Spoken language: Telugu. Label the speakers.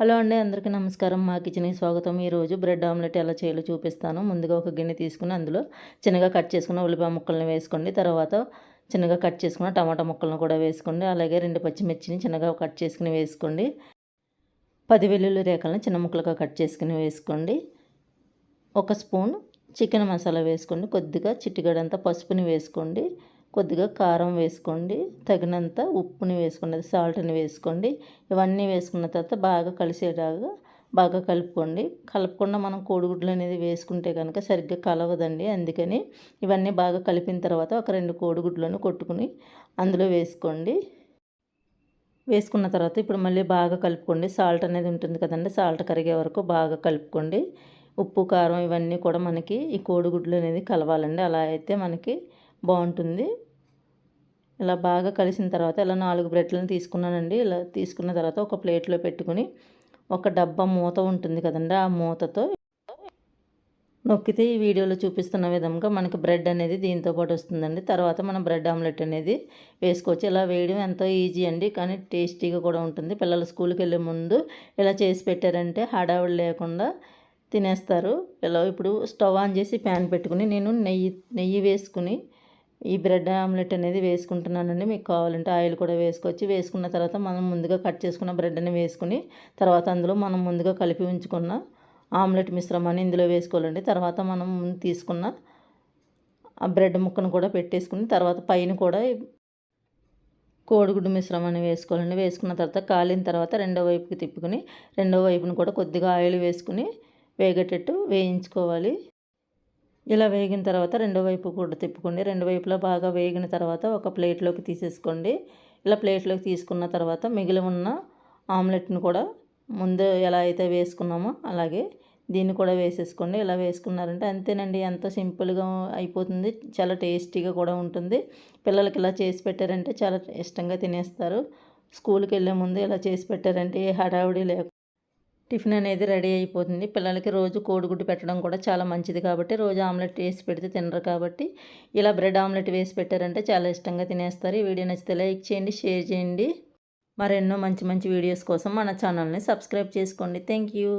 Speaker 1: హలో అండి అందరికీ నమస్కారం. మా కిచెన్కి స్వాగతం. ఈరోజు బ్రెడ్ ఆమ్లెట్ ఎలా చేయాలో చూపిస్తాను. ముందుగా ఒక గిన్నె తీసుకుని అందులో చిన్నగా కట్ చేసుకున్న ఉల్లిపాయ ముక్కలను వేసుకోండి. తర్వాత చిన్నగా కట్ చేసుకున్న టమాటా ముక్కలను కూడా వేసుకోండి. అలాగే రెండు పచ్చిమిర్చిని చిన్నగా కట్ చేసుకుని వేసుకోండి. పది వెల్లుల్లి రేఖలను చిన్న ముక్కలుగా కట్ చేసుకుని వేసుకోండి. ఒక స్పూన్ చికెన్ మసాలా వేసుకోండి. కొద్దిగా చిట్టిగడంతా పసుపుని వేసుకోండి. కొద్దిగా కారం వేసుకోండి. తగినంత ఉప్పుని వేసుకోండి. సాల్ట్ని వేసుకోండి. ఇవన్నీ వేసుకున్న తర్వాత బాగా కలిసేలాగా బాగా కలుపుకోండి. కలపకుండా మనం కోడిగుడ్లు అనేది వేసుకుంటే కనుక సరిగ్గా కలవదండి. అందుకని ఇవన్నీ బాగా కలిపిన తర్వాత ఒక రెండు కోడిగుడ్లను కొట్టుకుని అందులో వేసుకోండి. వేసుకున్న తర్వాత ఇప్పుడు మళ్ళీ బాగా కలుపుకోండి. సాల్ట్ అనేది ఉంటుంది కదండి. సాల్ట్ కరిగే వరకు బాగా కలుపుకోండి. ఉప్పు కారం ఇవన్నీ కూడా మనకి ఈ కోడిగుడ్లు అనేది కలవాలండి. అలా అయితే మనకి బాగుంటుంది. ఇలా బాగా కలిసిన తర్వాత ఇలా నాలుగు బ్రెడ్లను తీసుకున్నానండి. ఇలా తీసుకున్న తర్వాత ఒక ప్లేట్లో పెట్టుకుని ఒక డబ్బా మూత ఉంటుంది కదండి ఆ మూతతో నొక్కితే ఈ వీడియోలో చూపిస్తున్న విధంగా మనకి బ్రెడ్ అనేది దీంతో పాటు వస్తుందండి. తర్వాత మనం బ్రెడ్ ఆమ్లెట్ అనేది వేసుకోవచ్చు. ఇలా వేయడం ఎంతో ఈజీ అండి కానీ టేస్టీగా కూడా ఉంటుంది. పిల్లలు స్కూల్కి వెళ్ళే ముందు ఇలా చేసి పెట్టారంటే హడావుడి లేకుండా తినేస్తారు. ఇలా ఇప్పుడు స్టవ్ ఆన్ చేసి ప్యాన్ పెట్టుకుని నేను నెయ్యి నెయ్యి వేసుకుని ఈ బ్రెడ్ ఆమ్లెట్ అనేది వేసుకుంటున్నానండి. మీకు కావాలంటే ఆయిల్ కూడా వేసుకోవచ్చు. వేసుకున్న తర్వాత మనం ముందుగా కట్ చేసుకున్న బ్రెడ్ని వేసుకుని తర్వాత అందులో మనం ముందుగా కలిపి ఉంచుకున్న ఆమ్లెట్ మిశ్రమాన్ని ఇందులో వేసుకోవాలండి. తర్వాత మనం తీసుకున్న ఆ బ్రెడ్ ముక్కను కూడా పెట్టేసుకుని తర్వాత పైన కూడా కోడిగుడ్డు మిశ్రమాన్ని వేసుకోవాలండి. వేసుకున్న తర్వాత కాలిన తర్వాత రెండో వైపుకి తిప్పుకుని రెండో వైపును కూడా కొద్దిగా ఆయిల్ వేసుకుని వేగేటట్టు వేయించుకోవాలి. ఇలా వేగిన తర్వాత రెండో వైపు కూడా తిప్పుకోండి. రెండు వైపులా బాగా వేగిన తర్వాత ఒక ప్లేట్లోకి తీసేసుకోండి. ఇలా ప్లేట్లోకి తీసుకున్న తర్వాత మిగిలి ఉన్న ఆమ్లెట్ని కూడా ముందు ఎలా అయితే వేసుకున్నామో అలాగే దీన్ని కూడా వేసేసుకోండి. ఇలా వేసుకున్నారంటే అంతేనండి ఎంతో సింపుల్గా అయిపోతుంది చాలా టేస్టీగా కూడా ఉంటుంది. పిల్లలకి ఇలా చేసి పెట్టారంటే చాలా ఇష్టంగా తినేస్తారు. స్కూల్కి వెళ్ళే ముందు ఇలా చేసి పెట్టారంటే ఏ హడావిడి లేక టిఫిన్ అనేది రెడీ అయిపోతుంది. పిల్లలకి రోజు కోడిగుడ్డు పెట్టడం కూడా చాలా మంచిది కాబట్టి రోజు ఆమ్లెట్ వేసి పెడితే తినరు కాబట్టి ఇలా బ్రెడ్ ఆమ్లెట్ వేసి పెట్టారంటే చాలా ఇష్టంగా తినేస్తారు. ఈ వీడియో నచ్చితే లైక్ చేయండి షేర్ చేయండి. మరెన్నో మంచి మంచి వీడియోస్ కోసం మన ఛానల్ని సబ్స్క్రైబ్ చేసుకోండి. Thank you.